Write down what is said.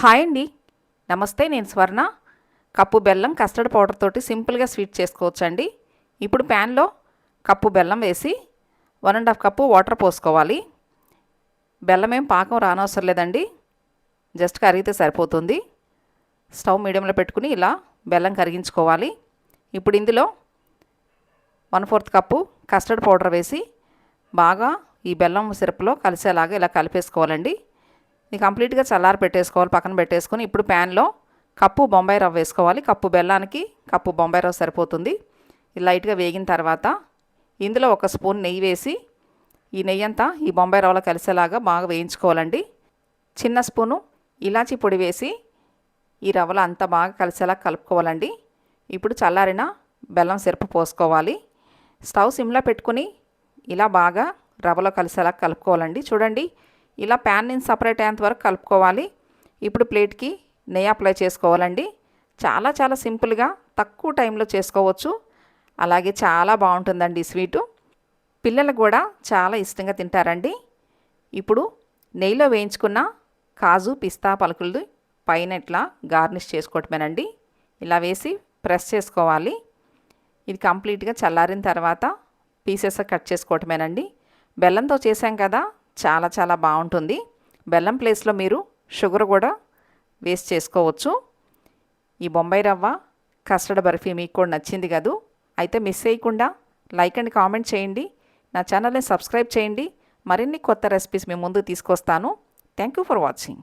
Hi అండి. నమస్తే నేను స్వర్ణ. కప్పు బెల్లం కస్టర్డ్ పౌడర్ తోటి సింపుల్గా స్వీట్ చేసుకోవచ్చండి. ఇప్పుడు ప్యాన్లో కప్పు బెల్లం వేసి one and half cup water పోసుకోవాలి. బెల్లం ఏం పాకం రానవసరం లేదండి. జస్ట్ కరిగితే సరిపోతుంది. స్టవ్ మీడియంలో పెట్టుకుని ఇలా బెల్లం కరిగించుకోవాలి. ఇప్పుడు ఇందులో one fourth cup custard powder వేసి బాగా ఈ బెల్లం సిరప్లో కలిసేలాగా ఇలా కలిపేసుకోవాలండి. ఇది కంప్లీట్గా చల్లారి పెట్టేసుకోవాలి పక్కన పెట్టేసుకొని ఇప్పుడు ప్యాన్లో కప్పు బొంబాయి రవ్వ వేసుకోవాలి. కప్పు బెల్లానికి కప్పు బొంబాయి రవ్వ సరిపోతుంది. ఇది లైట్గా వేగిన తర్వాత ఇందులో ఒక స్పూన్ నెయ్యి వేసి ఈ నెయ్యి అంతా ఈ బొంబాయి రవ్వలో కలిసేలాగా బాగా వేయించుకోవాలండి. చిన్న స్పూను ఇలాచి పొడి వేసి ఈ రవ్వలో అంతా బాగా కలిసేలా కలుపుకోవాలండి. ఇప్పుడు చల్లారిన బెల్లం సిరపు పోసుకోవాలి. స్టవ్ సిమ్లో పెట్టుకుని ఇలా బాగా రవ్వలో కలిసేలా కలుపుకోవాలండి. చూడండి ఇలా ప్యాన్ నుంచి సపరేట్ అయ్యేంత వరకు కలుపుకోవాలి. ఇప్పుడు ప్లేట్కి నెయ్యి అప్లై చేసుకోవాలండి. చాలా చాలా సింపుల్గా తక్కువ టైంలో చేసుకోవచ్చు. అలాగే చాలా బాగుంటుందండి ఈ స్వీటు పిల్లలు కూడా చాలా ఇష్టంగా తింటారండి. ఇప్పుడు నెయ్యిలో వేయించుకున్న కాజు పిస్తా పలుకులు పైన ఇట్లా గార్నిష్ చేసుకోవటమేనండి. ఇలా వేసి ప్రెస్ చేసుకోవాలి. ఇది కంప్లీట్గా చల్లారిన తర్వాత పీసెస్ కట్ చేసుకోవటమేనండి. బెల్లంతో చేసాం కదా చాలా చాలా బాగుంటుంది. బెల్లం ప్లేస్లో మీరు షుగర్ కూడా వేస్ట్ చేసుకోవచ్చు. ఈ బొంబాయి రవ్వ కస్టర్డ్ బర్ఫీ మీకు కూడా నచ్చింది కదూ? అయితే మిస్ చేయకుండా లైక్ అండ్ కామెంట్ చేయండి. నా ఛానల్ని సబ్స్క్రైబ్ చేయండి. మరిన్ని కొత్త రెసిపీస్ మీ ముందు తీసుకొస్తాను. Thank you for watching.